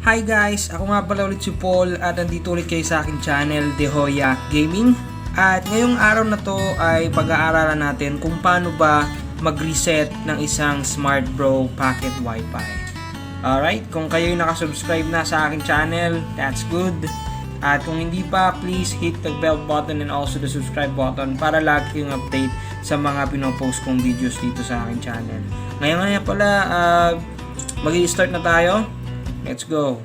Hi guys! Ako nga pala ulit si Paul at nandito ulit kayo sa aking channel, De Hoya Gaming. At ngayong araw na to ay pag-aaralan natin kung paano ba mag-reset ng isang Smart Bro Pocket Wi-Fi. Alright, kung kayo nakasubscribe na sa aking channel, that's good. At kung hindi pa, please hit the bell button and also the subscribe button para lagi kayong update sa mga pinopost kong videos dito sa aking channel. Ngayon nga pala, uh, mag start na tayo. Let's go!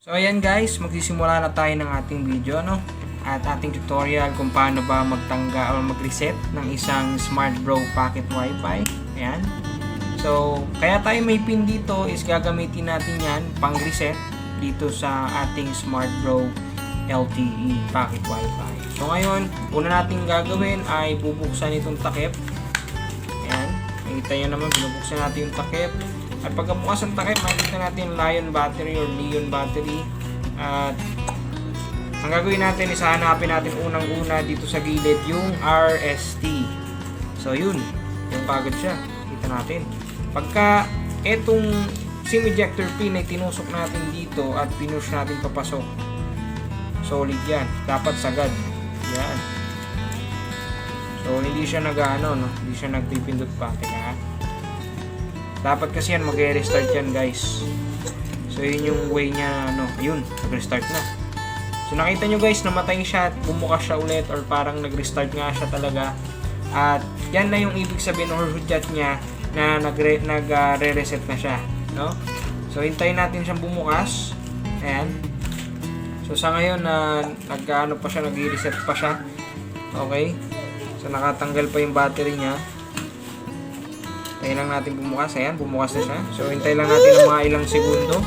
So ayan guys, magsisimula na tayo ng ating video no? At ating tutorial kung paano ba magtangga o mag-reset ng isang Smart Bro Pocket Wi-Fi. Ayan. So, kaya tayo may pin dito is gagamitin natin yan pang reset dito sa ating Smart Bro LTE Pocket Wi-Fi. So ngayon, una natin gagawin ay bubuksan itong takip. Ayan. Nakita nyo naman, binubuksan natin yung takip. At pagkabukas ng takip, makikita natin Lion battery or Leon battery. At ang gagawin natin is hanapin natin unang-una dito sa gilid yung RST. So yun, yung pagod siya. Kita natin. Pagka etong SIM ejector pin ay tinusok natin dito at pinush natin papasok. Solid yan. Dapat sagad. Yan. So hindi siya nag-ano, no? Hindi siya nagpipindot pa. Teka. Dapat kasi yan mag-restart yan guys. So yun yung way niya ano. Ayun, nag-restart na. So nakita nyo guys, namatay siya at bumukas siya ulit or parang nag-restart nga siya talaga. At yan na yung ibig sabihin ng hudyat niya na nagre nag-re-reset na siya. No? So hintayin natin siyang bumukas. Ayan. So sa ngayon na uh, nag-ano pa siya, nag-reset pa siya. Okay? So nakatanggal pa yung battery niya. Hintayin lang natin bumukas. Ayan, bumukas na siya. So hintayin lang natin ng mga ilang segundo.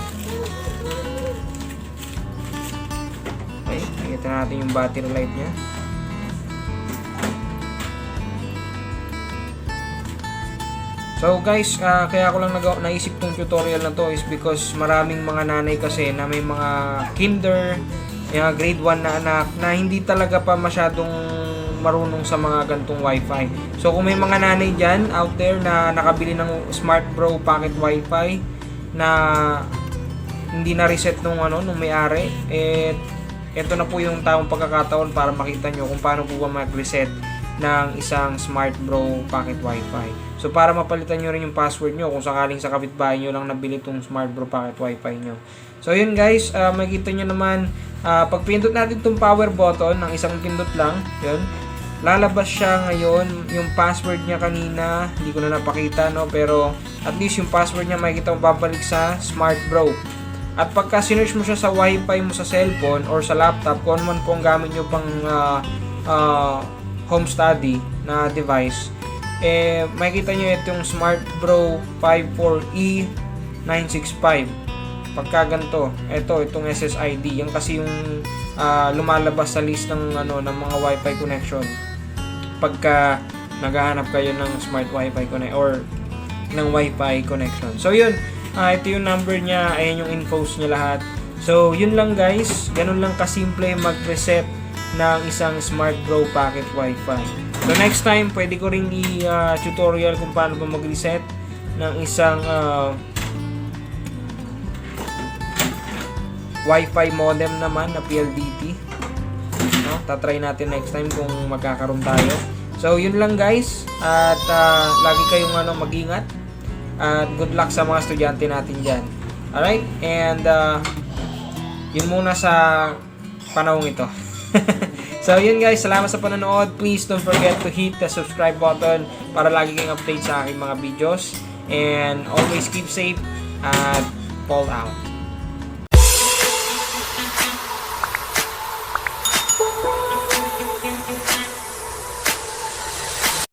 Okay, nakita natin yung battery life niya. So guys, uh, kaya ako lang nag naisip tong tutorial na to is because maraming mga nanay kasi na may mga kinder, yung grade 1 na anak na hindi talaga pa masyadong marunong sa mga gantong wifi. So kung may mga nanay dyan out there na nakabili ng Smart Bro Pocket Wifi na hindi na reset nung ano nung may-ari, eh ito na po yung tamang pagkakataon para makita nyo kung paano po ba mag-reset ng isang Smart Bro Pocket Wi-Fi. So para mapalitan nyo rin yung password nyo kung sakaling sa kapitbahay nyo lang nabili itong Smart Bro Pocket Wi-Fi nyo. So yun guys, uh, makikita nyo naman, uh, pag pindot natin itong power button ng isang pindot lang, yun, lalabas siya ngayon, yung password niya kanina, hindi ko na napakita no, pero at least yung password niya makikita mo babalik sa Smart Bro. At pagka sinearch mo siya sa wifi mo sa cellphone or sa laptop, kung ano man po ang gamit nyo pang uh, uh, home study na device, eh, makikita nyo itong Smart Bro 54E965. Pagka ganito, ito, itong SSID, yan kasi yung uh, lumalabas sa list ng, ano, ng mga Wi-Fi connection. Pagka naghahanap kayo ng smart Wi-Fi connection or ng Wi-Fi connection. So, yun. Uh, ito yung number niya. Ayan yung infos niya lahat. So, yun lang guys. Ganun lang kasimple mag-reset ng isang Smart Bro Pocket Wi-Fi. So next time, pwede ko ring i-tutorial kung paano ba mag-reset ng isang uh, Wi-Fi modem naman na PLDT. No? Tatry natin next time kung magkakaroon tayo. So yun lang guys. At uh, lagi kayong ano, mag-ingat. At good luck sa mga estudyante natin dyan. Alright? And uh, yun muna sa panahong ito. so yun guys, salamat sa panonood. Please don't forget to hit the subscribe button para lagi kayong update sa aking mga videos. And always keep safe at fall out.